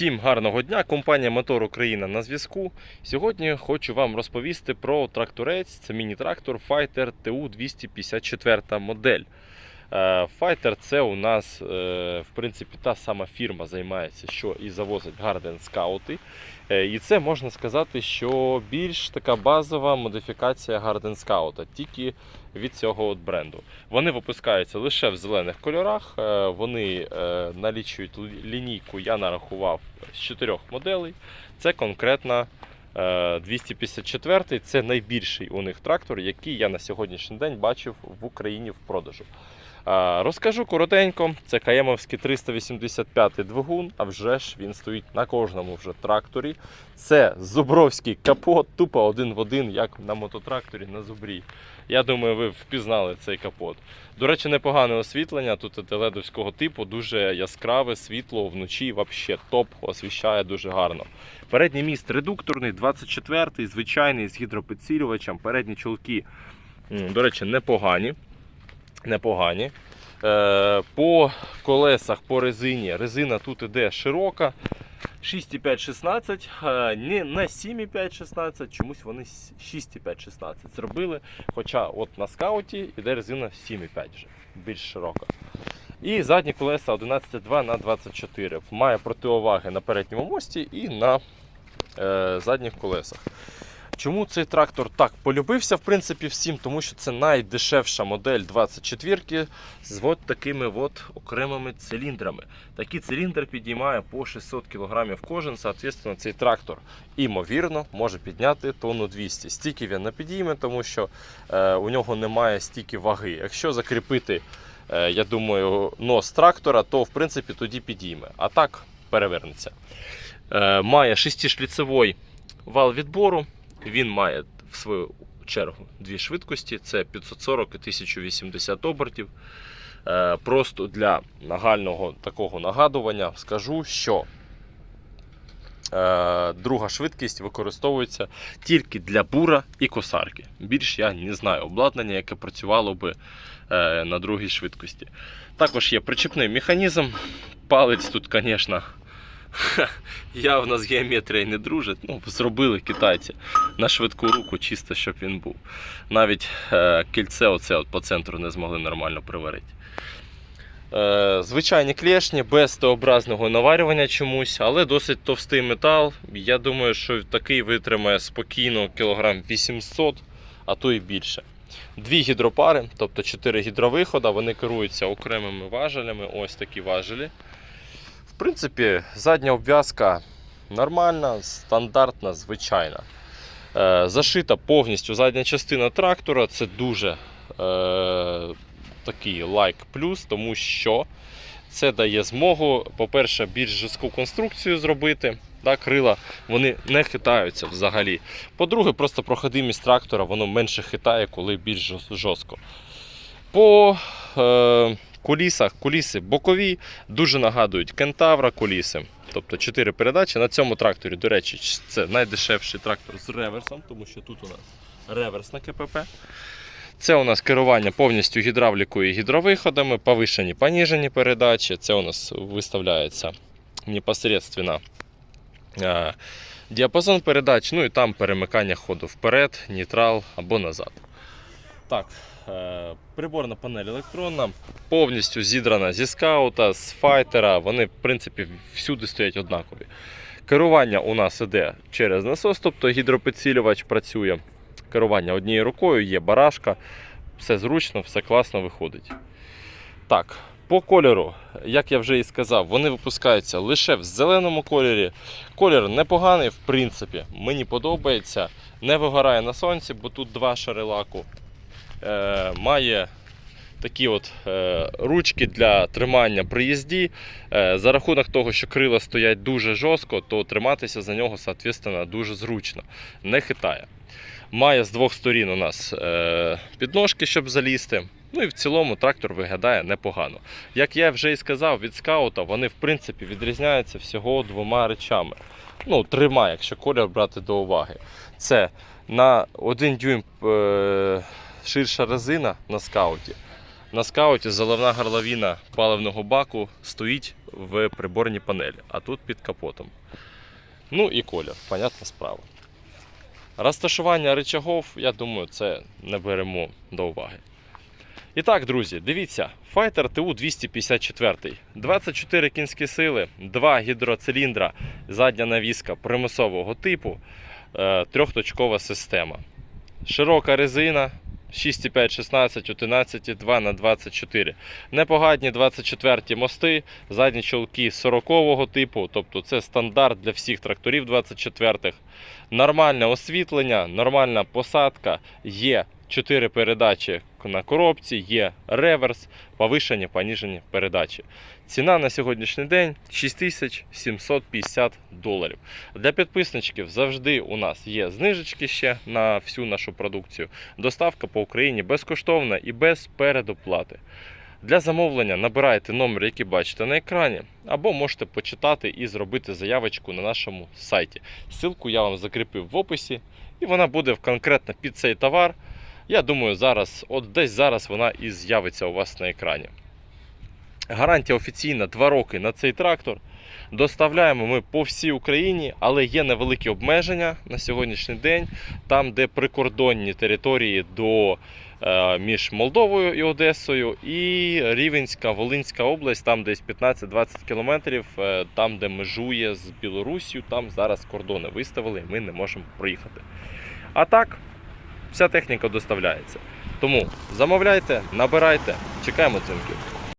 Всім гарного дня! Компанія Мотор Україна на зв'язку. Сьогодні хочу вам розповісти про тракторець. Це міні-трактор Fighter TU 254 модель. Е, Fighter це у нас, е, в принципі, та сама фірма займається, що і завозить Garden Scout. Е, І це можна сказати, що більш така базова модифікація Garden Scout, тільки від цього от бренду. Вони випускаються лише в зелених кольорах. Вони налічують лінійку, я нарахував з чотирьох моделей. Це конкретно е, 254 це найбільший у них трактор, який я на сьогоднішній день бачив в Україні в продажу. Розкажу коротенько, це Каємовський 385 двигун, а вже ж він стоїть на кожному вже тракторі. Це Зубровський капот, тупо один в один, як на мототракторі на Зубрі. Я думаю, ви впізнали цей капот. До речі, непогане освітлення. Тут ледовського типу, дуже яскраве світло вночі, взагалі топ, освіщає дуже гарно. Передній міст редукторний, 24-й, звичайний з гідропідсилювачем. Передні чолки, до речі, непогані. Непогані. Е, по колесах, по резині. Резина тут іде широка. 6,5-16, е, не на 7,5-16, чомусь вони 6,5-16 зробили. Хоча от на скауті іде резина 7,5 вже, більш широка. І задні колеса 11,2 на 24. Має протиоваги на передньому мості і на е, задніх колесах. Чому цей трактор так полюбився, в принципі, всім? Тому що це найдешевша модель 24 з от такими от окремими циліндрами. Такий циліндр підіймає по 600 кг кожен, соответственно, цей трактор, імовірно, може підняти тонну 200. Стільки він не підійме, тому що е, у нього немає стільки ваги. Якщо закріпити, е, я думаю, нос трактора, то в принципі тоді підійме. А так перевернеться. Е, має шестишліцевий вал відбору. Він має в свою чергу дві швидкості: це 540 і 1080 обертів. Е, Просто для нагального такого нагадування скажу, що е, друга швидкість використовується тільки для бура і косарки. Більш я не знаю обладнання, яке працювало би е, на другій швидкості. Також є причепний механізм. Палець тут, звісно, явно з геометрією не дружить. Ну, зробили китайці на швидку руку, чисто щоб він був. Навіть е, кільце оце от по центру не змогли нормально приварити. Е, звичайні клешні без Т-образного наварювання чомусь, але досить товстий метал. Я думаю, що такий витримає спокійно кілограм 800, а то і більше. Дві гідропари, тобто 4 гідровихода, вони керуються окремими важелями. Ось такі важелі. Принципі, задня обв'язка нормальна, стандартна, звичайна. Е, зашита повністю задня частина трактора. Це дуже е, такий лайк плюс, тому що це дає змогу, по-перше, більш жорстку конструкцію зробити. Да, крила вони не хитаються взагалі. По-друге, просто проходимість трактора воно менше хитає, коли більш жорстко. По е, кулісах, куліси бокові, дуже нагадують кентавра куліси. Тобто 4 передачі. На цьому тракторі, до речі, це найдешевший трактор з реверсом, тому що тут у нас реверс на КПП. Це у нас керування повністю гідравлікою і гідровиходами, повишені, поніжені передачі. Це у нас виставляється непосредственно е, діапазон передач, ну і там перемикання ходу вперед, нейтрал або назад. Так, е, приборна панель електронна, повністю зідрана зі скаута, з файтера. Вони, в принципі, всюди стоять однакові. Керування у нас іде через насос, тобто гідропідсилювач працює. Керування однією рукою, є барашка, все зручно, все класно виходить. Так, по кольору, як я вже і сказав, вони випускаються лише в зеленому кольорі. Колір непоганий, в принципі, мені подобається. Не вигорає на сонці, бо тут два шари лаку. Е, має такі от е, ручки для тримання при їзді. Е, за рахунок того, що крила стоять дуже жорстко, то триматися за нього соответственно, дуже зручно, не хитає. Має з двох сторін у нас е, підножки, щоб залізти. Ну і в цілому трактор виглядає непогано. Як я вже і сказав, від скаута вони в принципі відрізняються всього двома речами. Ну, трьома, якщо колір брати до уваги. Це на 1 дюйм е, ширша резина на скауті. На скауті заливна горловина паливного баку стоїть в приборній панелі, а тут під капотом. Ну і колір, понятна справа. Розташування рычагов, я думаю, це не беремо до уваги. І так, друзі, дивіться, Fighter TU 254. 24 кінські сили, 2 гідроциліндра, задня навіска примусового типу, е, трьохточкова система. Широка резина 6,5, 16, 11, 2 на 24. Непогані 24 мости, задні чолки 40-го типу, тобто це стандарт для всіх тракторів 24-х. Нормальне освітлення, нормальна посадка, є 4 передачі на коробці, є реверс, повишені, поніжені передачі. Ціна на сьогоднішній день 6750 доларів. Для підписничків завжди у нас є знижечки ще на всю нашу продукцію. Доставка по Україні безкоштовна і без передоплати. Для замовлення набирайте номер, який бачите на екрані, або можете почитати і зробити заявочку на нашому сайті. Ссылку я вам закріпив в описі, і вона буде конкретно під цей товар. Я думаю, зараз, от десь зараз вона і з'явиться у вас на екрані. Гарантія офіційна 2 роки на цей трактор. Доставляємо ми по всій Україні, але є невеликі обмеження на сьогоднішній день, там, де прикордонні території до, е, між Молдовою і Одесою, і Рівенська, Волинська область, там десь 15-20 кілометрів, е, там, де межує з Білоруссю, там зараз кордони виставили, і ми не можемо проїхати. А так, вся техніка доставляється. Тому замовляйте, набирайте, чекаємо дзвінків.